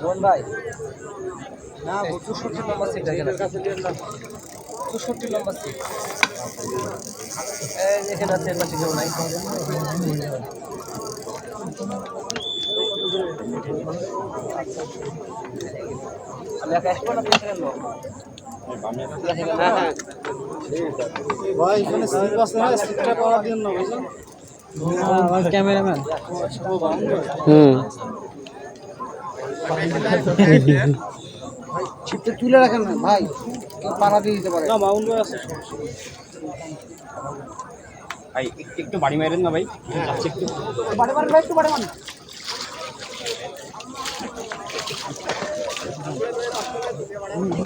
রোহন ভাই না চৌষট্টি নম্বর সিট চৌষট্টি নম্বর সিট এখানে আছে নাই। ভাই এখানে আছে না বুঝলেন ক্যামেরাম্যান হুম ছিপটা তুলে রাখেন না ভাই। পাড়া দিয়ে দিতে পারে না। মাউন্ট আছে ভাই একটু বাড়ি মারেন না ভাই একটু বাড়ি বাড়ি ভাই একটু বাড়ি বাড়ি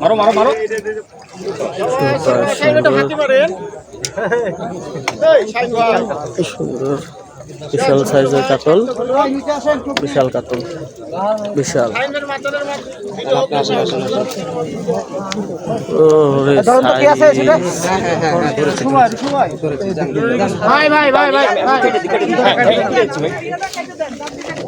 মারো মারো মারো সুন্দর। বিশাল সাইজের কাতল। বিশাল কাতল। বিশাল। ভাই ভাই ভাই ভাই